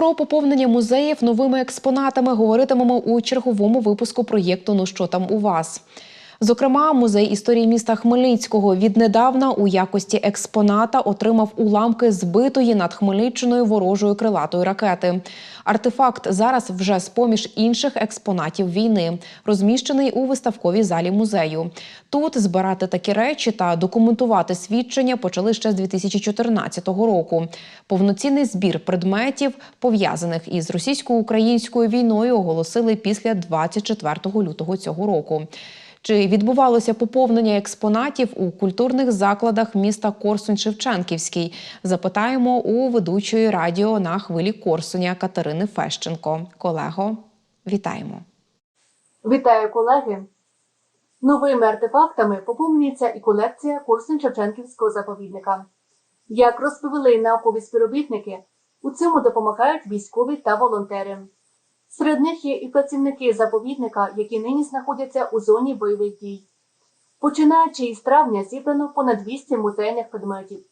Про поповнення музеїв новими експонатами говоритимемо у черговому випуску проєкту Ну що там у вас. Зокрема, музей історії міста Хмельницького віднедавна у якості експоната отримав уламки збитої над Хмельниччиною ворожої крилатої ракети. Артефакт зараз вже з поміж інших експонатів війни, розміщений у виставковій залі музею. Тут збирати такі речі та документувати свідчення почали ще з 2014 року. Повноцінний збір предметів, пов'язаних із російсько-українською війною, оголосили після 24 лютого цього року. Чи відбувалося поповнення експонатів у культурних закладах міста Корсунь-Шевченківський? Запитаємо у ведучої радіо на хвилі Корсуня Катерини Фещенко. Колего, вітаємо. Вітаю, колеги! Новими артефактами поповнюється і колекція Корсунь-Шевченківського заповідника. Як розповіли наукові співробітники, у цьому допомагають військові та волонтери. Серед них є і працівники заповідника, які нині знаходяться у зоні бойових дій. Починаючи із травня зібрано понад 200 музейних предметів.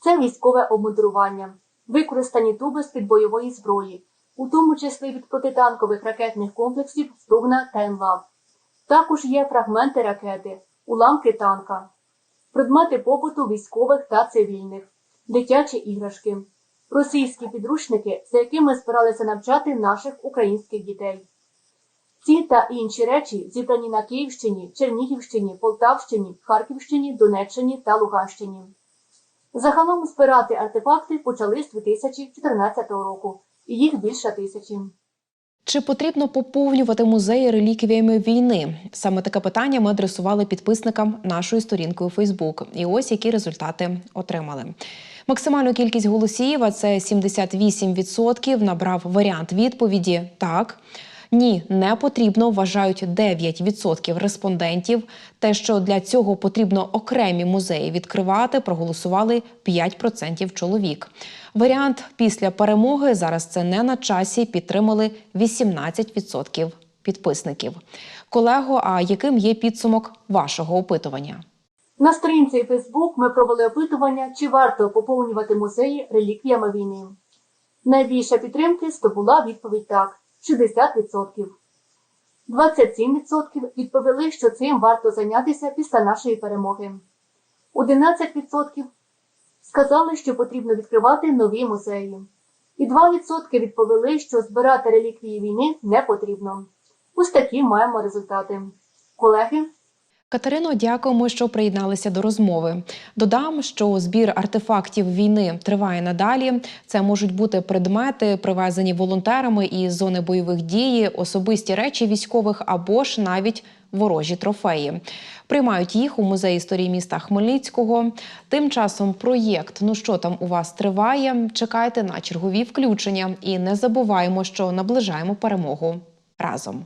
Це військове обмудрування, використані туби з-під бойової зброї, у тому числі від протитанкових ракетних комплексів Стугна та ЕНЛАВ. Також є фрагменти ракети, уламки танка, предмети побуту військових та цивільних, дитячі іграшки, російські підручники, за якими збиралися навчати наших українських дітей. Ці та інші речі зібрані на Київщині, Чернігівщині, Полтавщині, Харківщині, Донеччині та Луганщині. Загалом збирати артефакти почали з 2014 року, і їх більше тисячі. Чи потрібно поповнювати музеї реліквіями війни? Саме таке питання ми адресували підписникам нашої сторінки у Фейсбук. І ось які результати отримали. Максимальну кількість голосів, а це 78%, набрав варіант відповіді так. Ні, не потрібно, вважають 9% респондентів. Те, що для цього потрібно окремі музеї відкривати, проголосували 5% чоловік. Варіант після перемоги зараз це не на часі. Підтримали 18% підписників. Колего, а яким є підсумок вашого опитування? На сторінці Facebook ми провели опитування, чи варто поповнювати музеї реліквіями війни. Найбільша підтримки здобула відповідь так 60%. 27% відповіли, що цим варто зайнятися після нашої перемоги. 11% сказали, що потрібно відкривати нові музеї. І 2% відповіли, що збирати реліквії війни не потрібно. Ось такі маємо результати. Колеги, Катерино, дякуємо, що приєдналися до розмови. Додам, що збір артефактів війни триває надалі. Це можуть бути предмети, привезені волонтерами із зони бойових дій, особисті речі військових або ж навіть ворожі трофеї. Приймають їх у музеї історії міста Хмельницького. Тим часом проєкт Ну що там у вас триває? Чекайте на чергові включення і не забуваємо, що наближаємо перемогу разом.